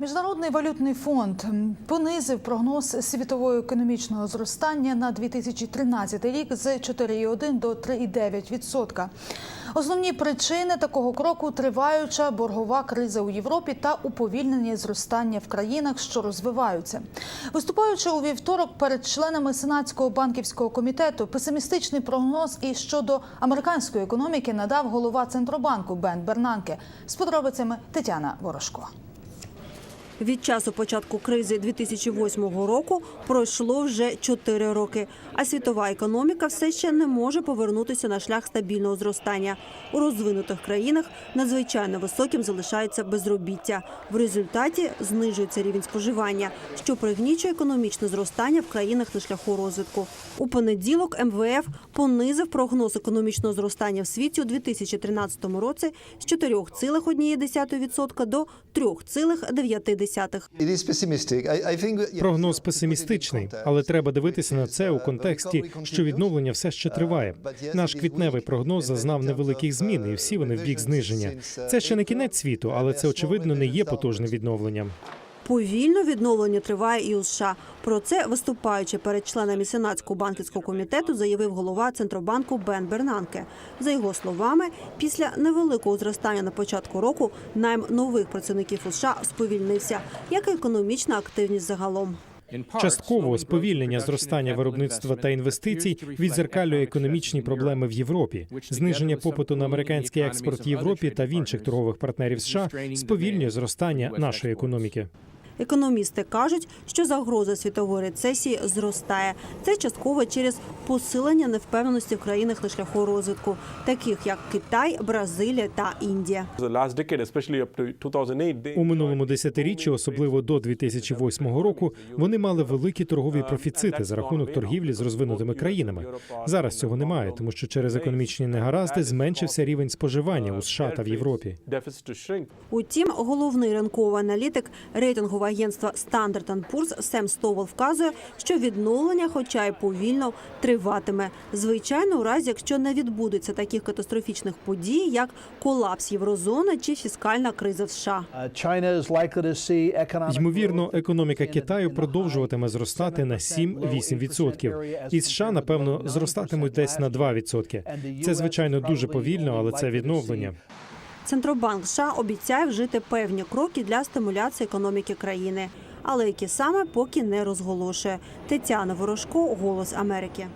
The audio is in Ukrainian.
Міжнародний валютний фонд понизив прогноз світового економічного зростання на 2013 рік з 4,1 до 3,9%. Основні причини такого кроку триваюча боргова криза у Європі та уповільнення зростання в країнах, що розвиваються. Виступаючи у вівторок перед членами сенатського банківського комітету, песимістичний прогноз і щодо американської економіки надав голова центробанку Бен Бернанке. З подробицями Тетяна Ворожко. Від часу початку кризи 2008 року пройшло вже 4 роки, а світова економіка все ще не може повернутися на шлях стабільного зростання. У розвинутих країнах надзвичайно високим залишається безробіття. В результаті знижується рівень споживання, що пригнічує економічне зростання в країнах на шляху розвитку. У понеділок МВФ понизив прогноз економічного зростання в світі у 2013 році з 4,1% до 3,9%. It is pessimistic. I, I think, yeah, Прогноз песимістичний, але треба дивитися на це у контексті, що відновлення все ще триває. Наш квітневий прогноз зазнав невеликих змін, і всі вони в бік зниження. Це ще не кінець світу, але це очевидно не є потужним відновленням. Повільно відновлення триває і у США. Про це виступаючи перед членами сенатського банківського комітету, заявив голова центробанку Бен Бернанке. За його словами, після невеликого зростання на початку року найм нових працівників у США сповільнився, як і економічна активність загалом. Частково сповільнення зростання виробництва та інвестицій відзеркалює економічні проблеми в Європі. Зниження попиту на американський експорт в Європі та в інших торгових партнерів США сповільнює зростання нашої економіки. Економісти кажуть, що загроза світової рецесії зростає. Це частково через посилення невпевненості в країнах на шляху розвитку, таких як Китай, Бразилія та Індія. The last decade, especially up to 2008, they У минулому десятиріччі, особливо до 2008 року, вони мали великі торгові профіцити за рахунок торгівлі з розвинутими країнами. Зараз цього немає, тому що через економічні негаразди зменшився рівень споживання у США та в Європі. Утім, головний ринковий аналітик рейтингового агентства Standard Poor's Сем Стовол вказує, що відновлення, хоча й повільно, триватиме. Звичайно, у разі, якщо не відбудеться таких катастрофічних подій, як колапс єврозони чи фіскальна криза в США. Uh, Ймовірно, економіка Китаю продовжуватиме зростати на 7-8%. І США, напевно, зростатимуть десь на 2%. Це звичайно дуже повільно, але це відновлення. Центробанк США обіцяє вжити певні кроки для стимуляції економіки країни, але які саме поки не розголошує. Тетяна Ворожко, Голос Америки.